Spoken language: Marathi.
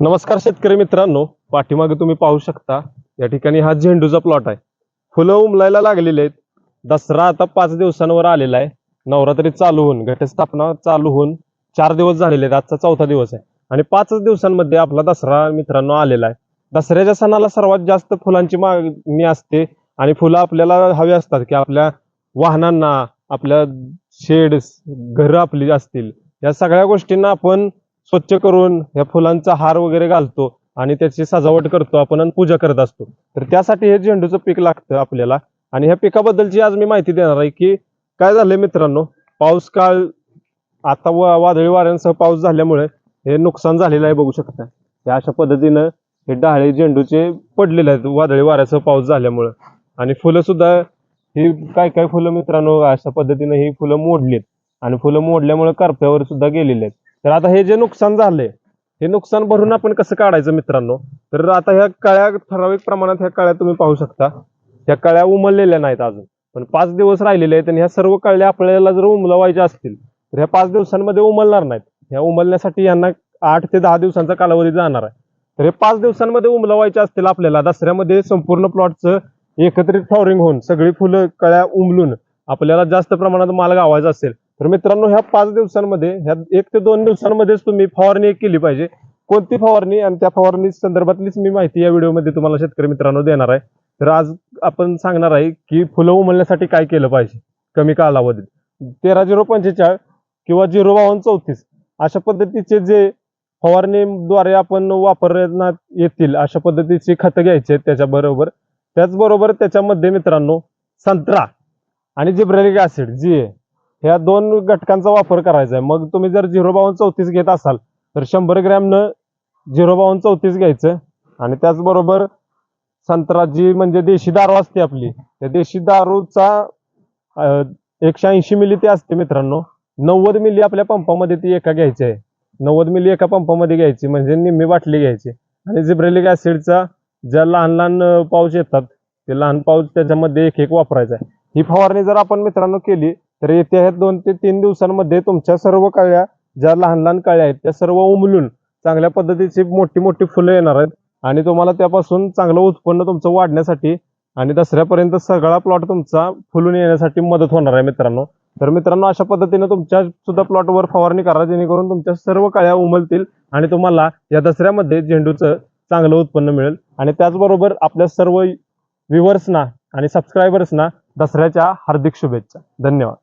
नमस्कार शेतकरी मित्रांनो पाठीमागे तुम्ही पाहू शकता या ठिकाणी हा झेंडूचा प्लॉट आहे. फुलं उमलायला लागलेली आहेत. दसरा आता पाच दिवसांवर आलेला आहे. नवरात्री चालू होऊन घटस्थापना चालू होऊन चार दिवस झालेले आहेत. आजचा चौथा दिवस आहे. आणि पाचच दिवसांमध्ये आपला दसरा मित्रांनो आलेला आहे. दसऱ्याच्या सणाला सर्वात जास्त फुलांची मागणी असते. आणि फुलं आपल्याला हवी असतात की आपल्या वाहनांना आपल्या शेड घरं आपली असतील. या सगळ्या गोष्टींना आपण स्वच्छ करून या फुलांचा हार वगैरे घालतो आणि त्याची सजावट करतो आपण आणि पूजा करत असतो. तर त्यासाठी हे झेंडूचं पीक लागतं आपल्याला. आणि ह्या पिकाबद्दलची आज मी माहिती देणार आहे की काय झालंय मित्रांनो पाऊस काळ आता वा वादळी वाऱ्यांसह पाऊस झाल्यामुळे हे नुकसान झालेलं आहे बघू शकता. हे अशा पद्धतीनं हे डाळे झेंडूचे पडलेले आहेत वादळी वाऱ्यासह पाऊस झाल्यामुळे. आणि फुलं सुद्धा ही काय काय फुलं मित्रांनो अशा पद्धतीनं ही फुलं मोडलीत. आणि फुलं मोडल्यामुळे करप्यावर सुद्धा गेलेली आहेत. तर आता हे जे नुकसान झालंय हे नुकसान भरून आपण कसं काढायचं मित्रांनो? तर आता ह्या कळ्या ठराविक प्रमाणात ह्या कळ्या तुम्ही पाहू शकता. ह्या कळ्या उमललेल्या नाहीत अजून. पण पाच दिवस राहिलेले आहेत आणि ह्या सर्व कळ्या आपल्याला जर उमलवायच्या असतील तर ह्या पाच दिवसांमध्ये उमलणार नाहीत. ह्या उमलण्यासाठी यांना आठ ते दहा दिवसांचा कालावधी जाणार आहे. तर हे पाच दिवसांमध्ये उमलवायचे असतील आपल्याला दसऱ्यामध्ये संपूर्ण प्लॉटचं एकत्रित फ्लॉवरिंग होऊन सगळी फुलं कळ्या उमलून आपल्याला जास्त प्रमाणात माल गावायचा असेल तर मित्रांनो ह्या पाच दिवसांमध्ये ह्या एक ते दोन दिवसांमध्येच तुम्ही फवारणी केली पाहिजे. कोणती फवारणी? आणि त्या फवारणी संदर्भातलीच मी माहिती या व्हिडिओमध्ये तुम्हाला शेतकरी मित्रांनो देणार आहे. तर आज आपण सांगणार आहे की फुलं उमलण्यासाठी काय केलं पाहिजे कमी कालावधीत. तेरा झिरो पंचेचाळीस किंवा झिरो बावन्न चौतीस अशा पद्धतीचे जे फवारणीद्वारे आपण वापरण्यात येतील अशा पद्धतीची खतं घ्यायची आहेत त्याच्याबरोबर. त्याचबरोबर त्याच्यामध्ये मित्रांनो संत्रा आणि जिब्रेलिक ऍसिड जी आहे ह्या दोन घटकांचा वापर करायचा आहे. मग तुम्ही जर झिरो बावन्न चौतीस घेत असाल तर शंभर ग्रॅमनं झिरो बावन्न चौतीस घ्यायचं. आणि त्याचबरोबर संत्रा जी म्हणजे देशी दारू असते आपली. त्या देशी दारूचा एकशे ऐंशी मिली ती असते मित्रांनो. नव्वद मिली आपल्या पंपामध्ये ती एका घ्यायची आहे. नव्वद मिली एका पंपामध्ये घ्यायची म्हणजे निम्मी बाटली घ्यायची. आणि जिब्रेलिक ऍसिडचा ज्या लहान लहान पाऊच येतात ते लहान पाऊच त्याच्यामध्ये एक एक वापरायचा आहे. ही फवारणी जर आपण मित्रांनो केली तर येत्या ह्या दोन ते तीन दिवसांमध्ये तुमच्या सर्व कळ्या ज्या लहान लहान कळ्या आहेत त्या सर्व उमलून चांगल्या पद्धतीची मोठी मोठी फुलं येणार आहेत. आणि तुम्हाला त्यापासून चांगलं उत्पन्न तुमचं वाढण्यासाठी आणि दसऱ्यापर्यंत सगळा प्लॉट तुमचा फुलून येण्यासाठी मदत होणार आहे मित्रांनो. तर मित्रांनो अशा पद्धतीने तुमच्या सुद्धा प्लॉटवर फवारणी करा जेणेकरून तुमच्या सर्व कळ्या उमलतील आणि तुम्हाला या दसऱ्यामध्ये झेंडूचं चांगलं उत्पन्न मिळेल. आणि त्याचबरोबर आपल्या सर्व व्ह्युअर्सना आणि सबस्क्रायबर्सना दसऱ्याच्या हार्दिक शुभेच्छा. धन्यवाद.